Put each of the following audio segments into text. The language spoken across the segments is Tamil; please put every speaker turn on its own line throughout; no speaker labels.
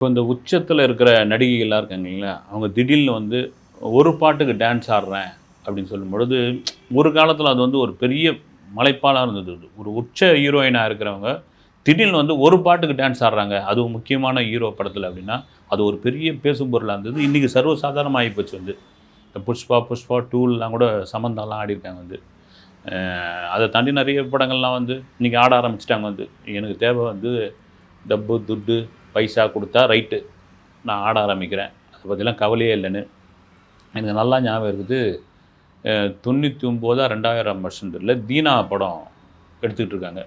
இப்போ இந்த உச்சத்தில் இருக்கிற நடிகைகள்லாம் இருக்காங்க இல்லைங்களா? அவங்க திடீர்னு வந்து ஒரு பாட்டுக்கு டான்ஸ் ஆடுறேன் அப்படின்னு சொல்லும் பொழுது ஒரு காலத்தில் அது வந்து ஒரு பெரிய மலைப்பாலாக இருந்தது ஒரு உச்ச ஹீரோயினாக இருக்கிறவங்க திடீர்னு வந்து ஒரு பாட்டுக்கு டான்ஸ் ஆடுறாங்க. அதுவும் முக்கியமான ஹீரோ படத்தில் அப்படின்னா அது ஒரு பெரிய பேசும் பொருளாக இருந்தது. இன்றைக்கி சர்வசாதாரணமாகி போச்சு வந்து. இந்த புஷ்பா புஷ்பா டூல்லாம் கூட சமந்தாலாம் ஆடிருக்காங்க வந்து. அதை தாண்டி நிறைய படங்கள்லாம் வந்து இன்றைக்கி ஆட ஆரம்பிச்சிட்டாங்க வந்து. எனக்கு தேவை வந்து டப்பு துட்டு பைசா கொடுத்தா ரைட்டு. நான் ஆட ஆரம்பிக்கிறேன். அதை பற்றிலாம் கவலையே இல்லைன்னு. எனக்கு நல்லா ஞாபகம் இருக்குது. தொண்ணூற்றி ஒம்போதா ரெண்டாயிரம் வருஷத்துல தீனா படம் எடுத்துக்கிட்டு இருக்காங்க.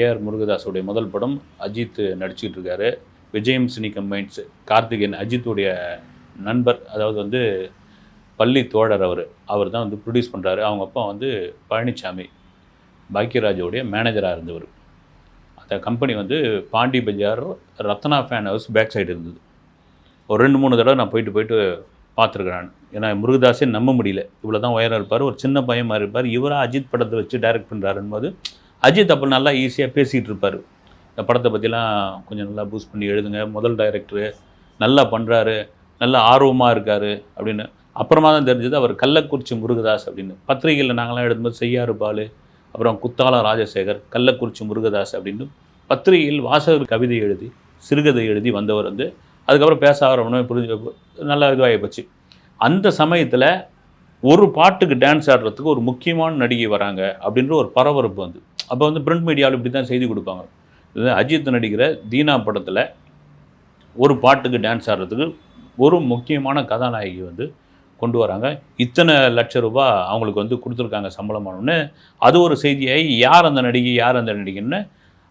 ஏஆர் முருகதாஸுடைய முதல் படம் அஜித் நடிச்சுக்கிட்டு இருக்காரு. விஜயம் சினி கம்பைன்ஸ் கார்த்திகேயன் அஜித்துடைய நண்பர் அதாவது வந்து பள்ளி தோழர் அவர். அவர் தான் வந்து ப்ரொடியூஸ் பண்ணுறாரு அவங்க அப்பா வந்து பழனிசாமி பாக்கியராஜோடைய மேனேஜராக இருந்தவர். அந்த கம்பெனி வந்து Pondy Bazaar Ratna fan house back side இருந்தது. ஒரு ரெண்டு மூணு தடவை நான் போயிட்டு போயிட்டு பார்த்துருக்குறேன். ஏன்னா முருகதாஸே நம்ப முடியல. இவ்வளோ தான் உயரம் இருப்பார். ஒரு சின்ன பையன் மாதிரி இருப்பார். இவராக அஜித் படத்தை வச்சு டைரக்ட் பண்ணுறாருன்னு போது அஜித் அப்போ நல்லா ஈஸியாக பேசிகிட்டு இருப்பார். இந்த படத்தை பற்றிலாம் கொஞ்சம் நல்லா பூஸ்ட் பண்ணி எழுதுங்க. முதல் டைரக்டரு நல்லா பண்ணுறாரு நல்லா ஆர்வமாக இருக்கார் அப்படின்னு. அப்புறமா தான் தெரிஞ்சது அவர் கள்ளக்குறிச்சி முருகதாஸ் அப்படின்னு. பத்திரிகையில் நாங்களாம் எழுதும்போது செய்யாறு பால் அப்புறம் குத்தால ராஜசேகர் கள்ளக்குறிச்சி முருகதாஸ் அப்படின்னு பத்திரிகையில் வாசகர் கவிதை எழுதி சிறுகதை எழுதி வந்தவர் வந்து அதுக்கப்புறம் பேச ஆரம்பமே புரிஞ்சு நல்லா இதுவாகி போச்சு. அந்த சமயத்தில் ஒரு பாட்டுக்கு டான்ஸ் ஆடுறதுக்கு ஒரு முக்கியமான நடிகை வராங்க அப்படின்ற ஒரு பரபரப்பு வந்து. அப்போ வந்து பிரிண்ட் மீடியாவில் இப்படி தான் செய்தி கொடுப்பாங்க. இது அஜித் நடிக்கிற தீனா படத்தில் ஒரு பாட்டுக்கு டான்ஸ் ஆடுறதுக்கு ஒரு முக்கியமான கதாநாயகி வந்து கொண்டு வராங்க. இத்தனை லட்ச ரூபாய் அவங்களுக்கு வந்து கொடுத்துருக்காங்க சம்பளமானோன்னு அது ஒரு செய்தியாகி யார் அந்த நடிகை யார் அந்த நடிகைன்னு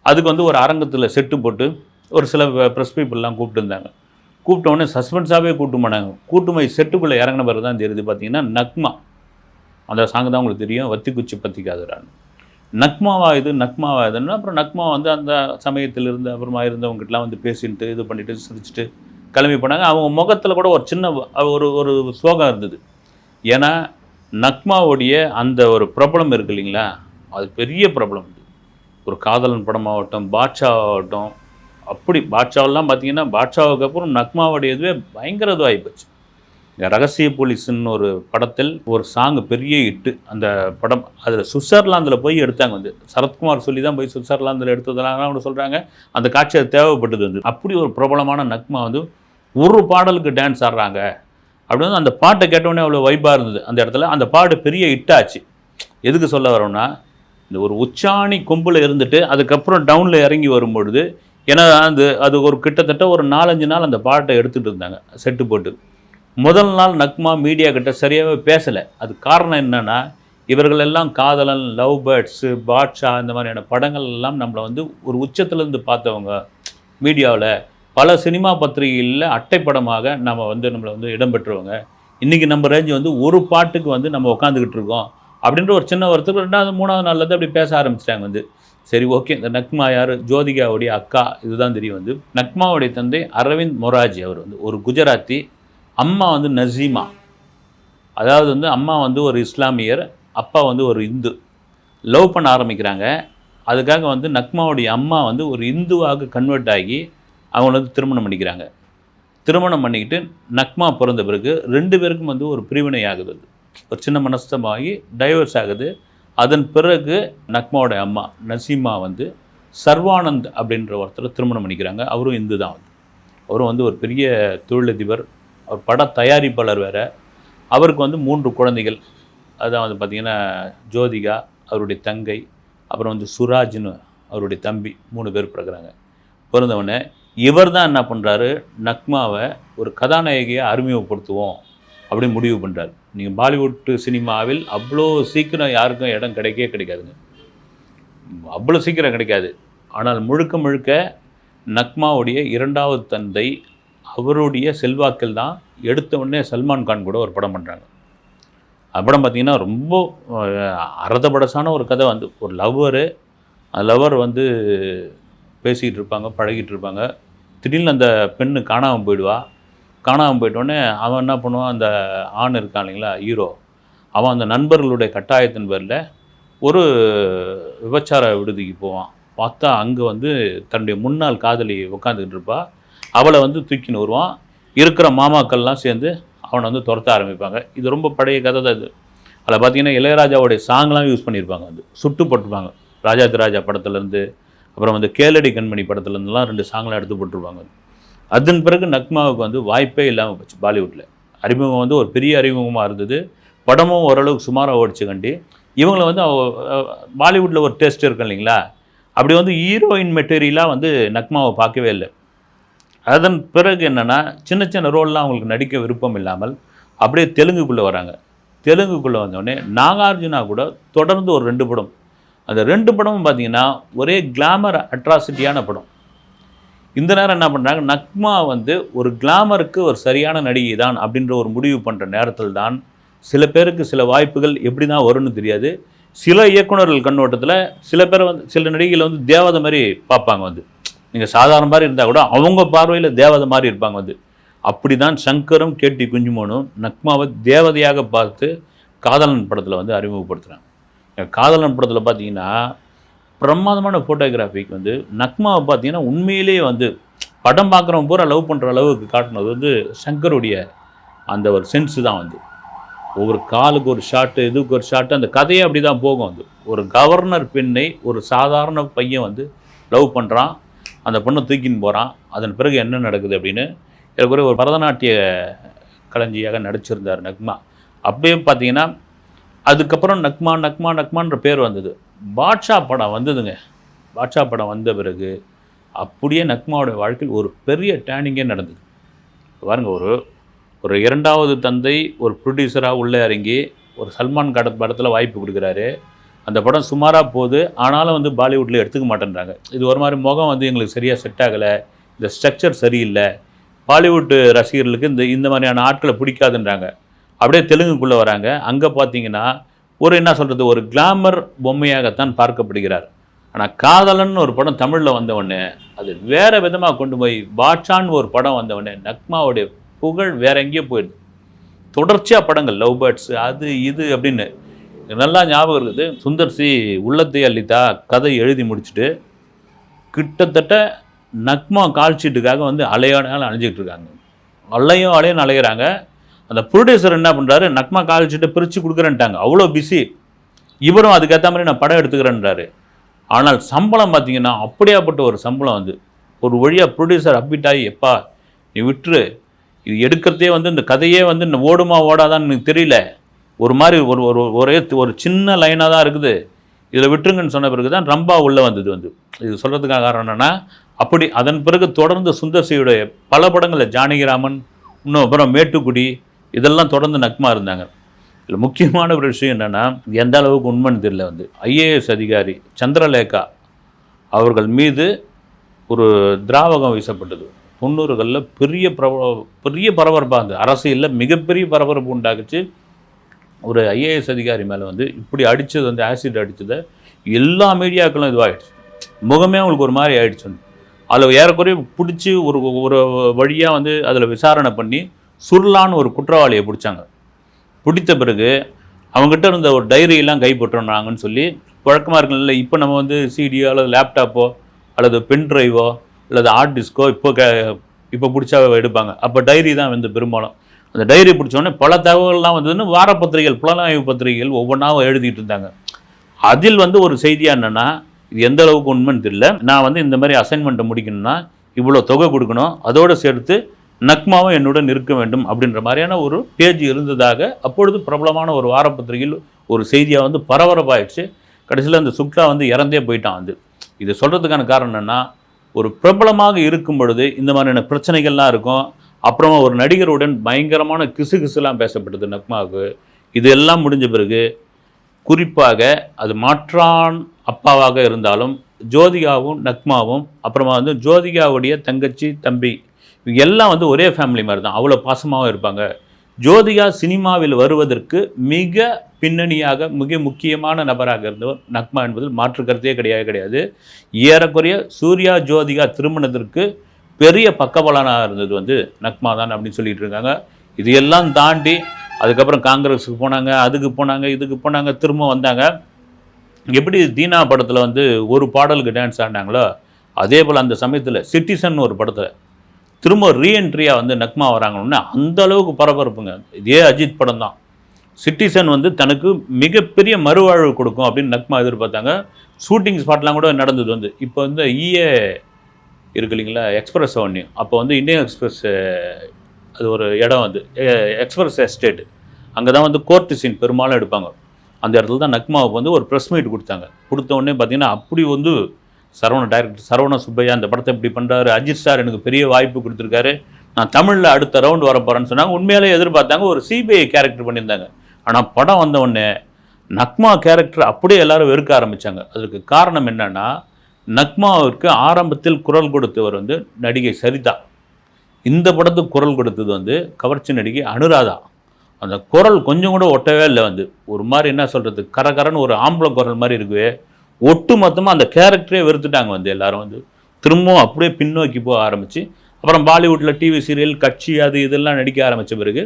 அதுக்கு வந்து ஒரு அரங்கத்தில் செட்டு போட்டு ஒரு சில ப்ரெஸ் பீப்புளெலாம் கூப்பிட்டுருந்தாங்க கூப்பிட்டோடனே சஸ்பென்ஸாகவே கூட்டு போனாங்க கூட்டுமை செட்டுக்குள்ளே இறங்கின பிறகு தான் தெரியுது. பார்த்தீங்கன்னா நக்மா. அந்த சாங் தான் உங்களுக்கு தெரியும். வத்தி குச்சி பத்திக்காதுறான்னு. நக்மாவா இது? நக்மாவா இதுன்னா அப்புறம் நக்மா வந்து அந்த சமயத்தில் இருந்து அப்புறமா இருந்தவங்ககிட்டலாம் வந்து பேசிட்டு இது பண்ணிட்டு சிரிச்சிட்டு கிளம்பி போனாங்க. அவங்க முகத்தில் கூட ஒரு சின்ன ஒரு ஒரு சோகம் இருந்தது. ஏன்னா நக்மாவுடைய அந்த ஒரு பிரபலம் இருக்கு இல்லைங்களா? அது பெரிய பிரபலம் இது. ஒரு காதலன் படமாகட்டும் பாட்ஷா ஆகட்டும் அப்படி பாட்ஷாவெல்லாம் பார்த்தீங்கன்னா பாட்ஷாவுக்கு அப்புறம் நக்மாவுடைய இதுவே பயங்கர இதுவாகி போச்சு. ரகசிய போலீஸ்னு ஒரு படத்தில் ஒரு சாங் பெரிய இட்டு அந்த படம். அதில் சுவிட்சர்லாந்தில் போய் எடுத்தாங்க வந்து. சரத்குமார் சொல்லி தான் போய் சுவிட்சர்லாந்தில் எடுத்ததுனால அவங்க சொல்கிறாங்க அந்த காட்சி அது தேவைப்பட்டது வந்து. அப்படி ஒரு பிரபலமான நக்மா வந்து ஒரு பாடலுக்கு டான்ஸ் ஆடுறாங்க. அப்படின்னு அந்த பாட்டை கேட்டோடனே அவ்வளோ வைப்பாக இருந்தது. அந்த இடத்துல அந்த பாட்டு பெரிய ஹிட்டாச்சு எதுக்கு சொல்ல வரோம்னா இந்த ஒரு உச்சாணி கொம்பில் இருந்துட்டு அதுக்கப்புறம் டவுனில் இறங்கி வரும்பொழுது ஏன்னா அது அது ஒரு கிட்டத்தட்ட ஒரு நாலஞ்சு நாள் அந்த பாட்டை எடுத்துகிட்டு இருந்தாங்க செட்டு போட்டு. முதல் நாள் நக்மா மீடியா கிட்ட சரியாகவே பேசலை. அது காரணம் என்னென்னா இவர்களெல்லாம் காதலன் லவ் பேர்ட்ஸு பாட்ஷா இந்த மாதிரியான படங்கள் எல்லாம் நம்மளை வந்து ஒரு உச்சத்துலேருந்து பார்த்தவங்க மீடியாவில் பல சினிமா பத்திரிகைகளில் அட்டைப்படமாக நம்ம வந்து நம்மளை வந்து இடம்பெற்றவங்க. இன்றைக்கி நம்ம ரேஞ்சு வந்து ஒரு பாட்டுக்கு வந்து நம்ம உட்காந்துக்கிட்டு இருக்கோம். அப்படின்ற ஒரு சின்ன ஒருத்தர் ரெண்டாவது மூணாவது நாளில் தான் அப்படி பேச ஆரம்பிச்சிட்டாங்க வந்து. சரி ஓகே. இந்த நக்மா யார்? ஜோதிகாவுடைய அக்கா. இதுதான் தெரியும் வந்து. நக்மாவுடைய தந்தை அரவிந்த் மொராஜி அவர் வந்து. ஒரு குஜராத்தி அம்மா வந்து நசீமா. அதாவது வந்து அம்மா வந்து ஒரு இஸ்லாமியர் அப்பா வந்து ஒரு இந்து. லவ் பண்ண ஆரம்பிக்கிறாங்க. அதுக்காக வந்து நக்மாவுடைய அம்மா வந்து ஒரு இந்துவாக கன்வெர்ட் ஆகி அவங்க வந்து திருமணம் பண்ணிக்கிறாங்க. திருமணம் பண்ணிக்கிட்டு நக்மா பிறந்த பிறகு ரெண்டு பேருக்கும் வந்து ஒரு பிரிவினை ஆகுது. ஒரு சின்ன மனஸ்தமாகி டைவர்ஸ் ஆகுது. அதன் பிறகு நக்மாவோட அம்மா நசீமா வந்து சர்வானந்த் அப்படின்ற ஒருத்தரை திருமணம் பண்ணிக்கிறாங்க. அவரும் இந்து தான் வந்து. அவரும் வந்து ஒரு பெரிய தொழிலதிபர். அவர் பட தயாரிப்பாளர் வேறு. அவருக்கு வந்து மூன்று குழந்தைகள். அதான் வந்து பார்த்திங்கன்னா ஜோதிகா அவருடைய தங்கை அப்புறம் வந்து சுராஜ்னு அவருடைய தம்பி மூணு பேர் பிறகுறாங்க பிறந்தவொடனே இவர் தான் என்ன பண்ணுறாரு நக்மாவை ஒரு கதாநாயகியை அறிமுகப்படுத்துவோம் அப்படின்னு முடிவு பண்ணுறாரு நீங்கள் பாலிவுட் சினிமாவில் அவ்வளோ சீக்கிரம் யாருக்கும் இடம் கிடைக்கவே கிடைக்காதுங்க. அவ்வளோ சீக்கிரம் கிடைக்காது. ஆனால் முழுக்க முழுக்க நக்மாவுடைய இரண்டாவது தந்தை அவருடைய செல்வாக்கில் தான் எடுத்த உடனே சல்மான் கான் கூட ஒரு படம் பண்ணுறாங்க அப்படம் படம் பார்த்தீங்கன்னா ரொம்ப அரதபடசான ஒரு கதை வந்து. ஒரு லவ்வரு அந்த லவ்வர் வந்து பேசிக்கிட்டு இருப்பாங்க பழகிட்டு இருப்பாங்க திடீர்னு அந்த பெண்ணு காணாமல் போயிடுவா. காணாமல் போயிட்டோடனே அவன் என்ன பண்ணுவான்? அந்த ஆண் இருக்கான் இல்லைங்களா ஹீரோ. அவன் அந்த நண்பர்களுடைய கட்டாயத்தின் பேரில் ஒரு விபச்சார விடுதிக்கு போவான். பார்த்தா அங்கே வந்து தன்னுடைய முன்னாள் காதலி உட்காந்துக்கிட்டு இருப்பா. அவளை வந்து தூக்கின்னு வருவான். இருக்கிற மாமாக்கள்லாம் சேர்ந்து அவனை வந்து துரத்த ஆரம்பிப்பாங்க. இது ரொம்ப பழைய கதை தான் இது. அதில் பார்த்தீங்கன்னா இளையராஜாவுடைய சாங்லாம் யூஸ் பண்ணியிருப்பாங்க. அது சுட்டு போட்டிருப்பாங்க. ராஜாதி படத்துலேருந்து அப்புறம் வந்து கேளடி கண்மணி படத்துலேருந்துலாம் ரெண்டு சாங்லாம் எடுத்து போட்டிருப்பாங்க அதன் பிறகு நக்மாவுக்கு வந்து வாய்ப்பே இல்லாமல் போச்சு பாலிவுட்டில் அறிமுகம் வந்து ஒரு பெரிய அறிமுகமாக இருந்தது. படமும் ஓரளவுக்கு சுமாராக ஓடிச்சு கண்டி. இவங்களை வந்து பாலிவுட்டில் ஒரு டெஸ்ட் இருக்கு இல்லைங்களா? அப்படி வந்து ஹீரோயின் மெட்டீரியலாக வந்து நக்மாவை பார்க்கவே இல்லை. அதன் பிறகு என்னென்னா சின்ன சின்ன ரோல்லாம் அவங்களுக்கு நடிக்க விருப்பம் இல்லாமல் அப்படியே தெலுங்குக்குள்ளே வராங்க. தெலுங்குக்குள்ளே வந்தோடனே நாகார்ஜுனா கூட தொடர்ந்து ஒரு ரெண்டு படம் அந்த ரெண்டு படமும் பார்த்தீங்கன்னா ஒரே கிளாமர் அட்ராசிட்டியான படம். இந்த நேரம் என்ன பண்ணுறாங்க நக்மா வந்து ஒரு கிளாமருக்கு ஒரு சரியான நடிகை தான் அப்படின்ற ஒரு முடிவு பண்ணுற நேரத்தில் தான் சில பேருக்கு சில வாய்ப்புகள் எப்படி தான் வரும்னு தெரியாது. சில இயக்குனர்கள் கண்ணோட்டத்தில் சில பேர் வந்து சில நடிகைகளை வந்து தேவதை மாதிரி பார்ப்பாங்க வந்து. நீங்கள் சாதாரண மாதிரி இருந்தால் கூட அவங்க பார்வையில் தேவதை மாதிரி இருப்பாங்க வந்து. அப்படி தான் சங்கரும் கேட்டி குஞ்சுமோனும் நக்மாவை தேவதையாக பார்த்து காதலன் படத்தில் வந்து அறிமுகப்படுத்துகிறாங்க காதலன் படத்தில் பார்த்தீங்கன்னா பிரமாதமான ஃபோட்டோகிராஃபிக்கு வந்து நக்மாவை பார்த்தீங்கன்னா உண்மையிலேயே வந்து படம் பார்க்குறவங்க பூரா லவ் பண்ணுற அளவுக்கு காட்டினது வந்து சங்கருடைய அந்த ஒரு சென்ஸு தான் வந்து. ஒவ்வொரு காலுக்கு ஒரு ஷாட்டு இதுக்கு ஒரு ஷாட்டு அந்த கதையே அப்படி தான் போகும் வந்து. ஒரு கவர்னர் பெண்ணை ஒரு சாதாரண பையன் வந்து லவ் பண்ணுறான் அந்த பொண்ணை தூக்கின்னு போகிறான் அதன் பிறகு என்ன நடக்குது அப்படின்னு எனக்கு ஒரு பரதநாட்டிய கலைஞியாக நடிச்சிருந்தார் நக்மா. அப்படியே பார்த்தீங்கன்னா அதுக்கப்புறம் நக்மா நக்மா நக்மான்ற பேர் வந்தது. பாட்ஷா படம் வந்ததுங்க. பாட்ஷா படம் வந்த பிறகு அப்படியே நக்மாவோட வாழ்க்கையில் ஒரு பெரிய டேர்னிங்கே நடந்தது. பாருங்க ஒரு ஒரு இரண்டாவது தந்தை ஒரு ப்ரொடியூசராக உள்ளே இறங்கி ஒரு சல்மான் காட் படத்தில் வாய்ப்பு கொடுக்குறாரு. அந்த படம் சுமாராக போகுது. ஆனாலும் வந்து பாலிவுட்டில் எடுத்துக்க மாட்டேன்றாங்க. இது ஒரு மாதிரி முகம் வந்து எங்களுக்கு சரியாக செட் ஆகலை. இந்த ஸ்ட்ரக்சர் சரியில்லை. பாலிவுட் ரசிகர்களுக்கு இந்த இந்த மாதிரியான ஆட்களை பிடிக்காதுன்றாங்க. அப்படியே தெலுங்குக்குள்ளே வராங்க. அங்கே பார்த்தீங்கன்னா ஒரு என்ன சொல்கிறது ஒரு கிளாமர் பொம்மையாகத்தான் பார்க்கப்படுகிறார். ஆனால் காதலன் ஒரு படம் தமிழில் வந்தவொடனே அது வேறு விதமாக கொண்டு போய் பாட்ஷான்னு ஒரு படம் வந்தவொடனே நக்மாவுடைய புகழ் வேற எங்கேயோ போயிடுது. தொடர்ச்சியாக படங்கள் லவ் பேர்ட்ஸ் அது இது அப்படின்னு. நல்லா ஞாபகம் இருக்குது. சுந்தர் சி உள்ளத்தை அள்ளித்தா கதை எழுதி முடிச்சுட்டு கிட்டத்தட்ட நக்மா கால்ஷீட்டுக்காக வந்து அலையோடையால் அணிஞ்சிக்கிட்டு இருக்காங்க. அலையும் அலையும் அலையிறாங்க. அந்த ப்ரொடியூசர் என்ன பண்ணுறாரு நக்மா கால்ஷீட்டை பிரித்து கொடுக்குறேன்ட்டாங்க. அவ்வளோ பிஸி இவரும் அதுக்கேற்ற மாதிரி நான் படம் எடுத்துக்கிறேன்றாரு. ஆனால் சம்பளம் பார்த்தீங்கன்னா அப்படியாப்பட்ட ஒரு சம்பளம் வந்து ஒரு வழியாக ப்ரொடியூசர் அப்மிட் ஆகி எப்பா நீ விட்டுரு. இது எடுக்கிறதே வந்து இந்த கதையே வந்து இந்த ஓடுமா ஓடாதான்னு எனக்கு தெரியல. ஒரு மாதிரி ஒரு ஒரு ஒரே ஒரு சின்ன லைனாக தான் இருக்குது. இதில் விட்டுருங்கன்னு சொன்ன பிறகு தான் ரம்பா உள்ளே வந்தது வந்து. இது சொல்கிறதுக்காக காரணம் என்னென்னா அப்படி அதன் பிறகு தொடர்ந்து சுந்தர் சியுடைய பல படங்களில் ஜானகிராமன் இன்னும் அப்புறம் மேட்டுக்குடி இதெல்லாம் தொடர்ந்து நக்மா இருந்தாங்க. இதில் முக்கியமான ஒரு விஷயம் என்னென்னா எந்த அளவுக்கு உண்மைன்னு தெரியல வந்து. ஐஏஎஸ் அதிகாரி சந்திரலேகா அவர்கள் மீது ஒரு திராவகம் வீசப்பட்டது. தொண்ணூறுகளில் பெரிய பிரப பெரிய பரபரப்பாக இருந்தது. அரசியலில் மிகப்பெரிய பரபரப்பு உண்டாக்குச்சு. ஒரு ஐஏஎஸ் அதிகாரி மேலே வந்து இப்படி அடித்தது வந்து ஆசிட் அடித்ததை எல்லா மீடியாக்களும் இதுவாகிடுச்சு முகமே அவங்களுக்கு ஒரு மாதிரி ஆகிடுச்சு வந்து அதில் ஏறக்குறைய பிடிச்சி ஒரு ஒரு வழியாக வந்து அதில் விசாரணை பண்ணி சுர்லான்னு ஒரு குற்றவாளியை பிடிச்சாங்க. பிடித்த பிறகு அவங்ககிட்ட இருந்த ஒரு டைரியெல்லாம் கைப்பற்றுனாங்கன்னு சொல்லி வழக்கமாக இருக்குல்ல இப்போ நம்ம வந்து சிடியோ அல்லது லேப்டாப்போ அல்லது பென் ட்ரைவோ அல்லது ஹார்ட் டிஸ்கோ இப்போ க இப்போ பிடிச்சா எடுப்பாங்க. அப்போ டைரி தான் வந்து பெரும்பாலும். அந்த டைரி பிடிச்சோடனே பல தகவல்கள்லாம் வந்ததுன்னு வார பத்திரிகைகள் புலனாய்வு பத்திரிகைகள் ஒவ்வொன்றாவும் எழுதிட்டு இருந்தாங்க. அதில் வந்து ஒரு செய்தியாக என்னென்னா இது எந்த அளவுக்கு உண்மைன்னு தெரியல. நான் வந்து இந்த மாதிரி அசைன்மெண்ட்டை முடிக்கணும்னா இவ்வளோ தொகை கொடுக்கணும். அதோடு சேர்த்து நக்மாவும் என்னுடன் இருக்க வேண்டும் அப்படின்ற மாதிரியான ஒரு பேஜ் இருந்ததாக அப்பொழுது பிரபலமான ஒரு வாரப்பத்திரிகையில் ஒரு செய்தியாக வந்து பரபரப்பாயிடுச்சு. கடைசியில் அந்த சுக்லா வந்து இறந்தே போயிட்டான் வந்து. இது சொல்கிறதுக்கான காரணம் என்னென்னா ஒரு பிரபலமாக இருக்கும் பொழுது இந்த மாதிரியான பிரச்சனைகள்லாம் இருக்கும். அப்புறமா ஒரு நடிகருடன் பயங்கரமான கிசு கிசுலாம் பேசப்பட்டது நக்மாவுக்கு. இது எல்லாம் முடிஞ்ச பிறகு குறிப்பாக அது மாற்றான் அப்பாவாக இருந்தாலும் ஜோதிகாவும் நக்மாவும் அப்புறமா வந்து ஜோதிகாவுடைய தங்கச்சி தம்பி எல்லாம் வந்து ஒரே ஃபேமிலி மாதிரி தான் அவ்வளோ பாசமாகவும் இருப்பாங்க. ஜோதிகா சினிமாவில் வருவதற்கு மிக பின்னணியாக மிக முக்கியமான நபராக இருந்தவர் நக்மா என்பதில் மாற்று கருத்தே கிடையாது கிடையாது. ஏறக்குறைய சூர்யா ஜோதிகா திருமணத்திற்கு பெரிய பக்கபலனாக இருந்தது வந்து நக்மா தான் அப்படின்னு சொல்லிட்டு இருக்காங்க. இது எல்லாம் தாண்டி அதுக்கப்புறம் காங்கிரஸுக்கு போனாங்க அதுக்கு போனாங்க இதுக்கு போனாங்க திரும்ப வந்தாங்க. எப்படி தீனா படத்தில் வந்து ஒரு பாடலுக்கு டான்ஸ் ஆடினாங்களோ அதே போல் அந்த சமயத்தில் சிட்டிசன் ஒரு படத்தில் திரும்ப ரீஎன்ட்ரியாக வந்து நக்மா வராங்கன்னு அந்த அளவுக்கு பரபரப்புங்க. இதே அஜித் படம் தான். சிட்டிசன் வந்து தனக்கு மிகப்பெரிய மறுவாழ்வு கொடுக்கும் அப்படின்னு நக்மா எதிர்பார்த்தாங்க. ஷூட்டிங் ஸ்பாட்லாம் கூட நடந்தது வந்து. இப்போ வந்து இஏ இருக்கு இல்லைங்களா? எக்ஸ்பிரஸ் அவன்யூ அப்போ வந்து இந்தியன் எக்ஸ்பிரஸ் அது ஒரு இடம் வந்து எக்ஸ்பிரஸ் எஸ்டேட் அங்கே தான் வந்து கோர்ட்டு சீன் பெரும்பாலும் எடுப்பாங்க. அந்த இடத்துல தான் நக்மாவுக்கு வந்து ஒரு ப்ரெஸ் மீட் கொடுத்தாங்க. கொடுத்த உடனே பார்த்தீங்கன்னா அப்படி வந்து சரவண டைரக்டர் சரவண சுப்பையா அந்த படத்தை இப்படி பண்ணுறாரு அஜித் சார் எனக்கு பெரிய வாய்ப்பு கொடுத்துருக்காரு. நான் தமிழில் அடுத்த ரவுண்ட் வர போகிறேன்னு சொன்னாங்க. உண்மையிலே எதிர்பார்த்தாங்க. ஒரு சிபிஐ கேரக்டர் பண்ணியிருந்தாங்க. ஆனால் படம் வந்த உடனே நக்மா கேரக்டர் அப்படியே எல்லாரும் வெறுக்க ஆரம்பித்தாங்க அதுக்கு காரணம் என்னென்னா நக்மாவிற்கு ஆரம்பத்தில் குரல் கொடுத்தவர் வந்து நடிகை சரிதா. இந்த படத்துக்கு குரல் கொடுத்தது வந்து கவர்ச்சி நடிகை அனுராதா. அந்த குரல் கொஞ்சம் கூட ஒட்டவே இல்லை வந்து. ஒரு மாதிரி என்ன சொல்கிறது கரகரன்னு ஒரு ஆம்பளை குரல் மாதிரி இருக்குவே. ஒட்டு மொத்தமாக அந்த கேரக்டரே வெறுத்துட்டாங்க வந்து எல்லாரும் வந்து. திரும்பவும் அப்படியே பின்னோக்கி போக ஆரம்பிச்சு அப்புறம் பாலிவுட்டில் டிவி சீரியல் கட்சி அது இதெல்லாம் நடிக்க ஆரம்பித்த பிறகு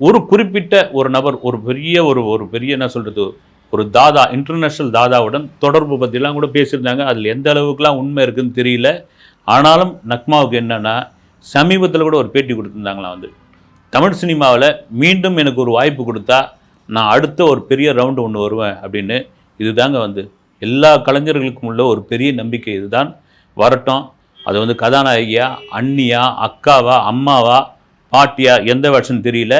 ஒரு குறிப்பிட்ட ஒரு நபர் ஒரு பெரிய ஒரு ஒரு பெரிய என்ன சொல்கிறது ஒரு தாதா இன்டர்நேஷ்னல் தாதாவுடன் தொடர்பு பற்றிலாம் கூட பேசியிருந்தாங்க. அதில் எந்த அளவுக்குலாம் உண்மை இருக்குன்னு தெரியல. ஆனாலும் நக்மாவுக்கு என்னென்னா சமீபத்தில் கூட ஒரு பேட்டி கொடுத்துருந்தாங்களாம் வந்து. தமிழ் சினிமாவில் மீண்டும் எனக்கு ஒரு வாய்ப்பு கொடுத்தா நான் அடுத்த ஒரு பெரிய ரவுண்டு ஒன்று வருவேன் அப்படின்னு இதுதாங்க வந்து எல்லா கலைஞர்களுக்கும் உள்ள ஒரு பெரிய நம்பிக்கை இதுதான். வரட்டும் அது வந்து கதாநாயகியா அண்ணியா அக்காவா அம்மாவா பாட்டியா எந்த வருஷம் தெரியல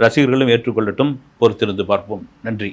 ரசிகர்களும் ஏற்றுக்கொள்ளட்டும் பொறுத்திருந்து பார்ப்போம். நன்றி.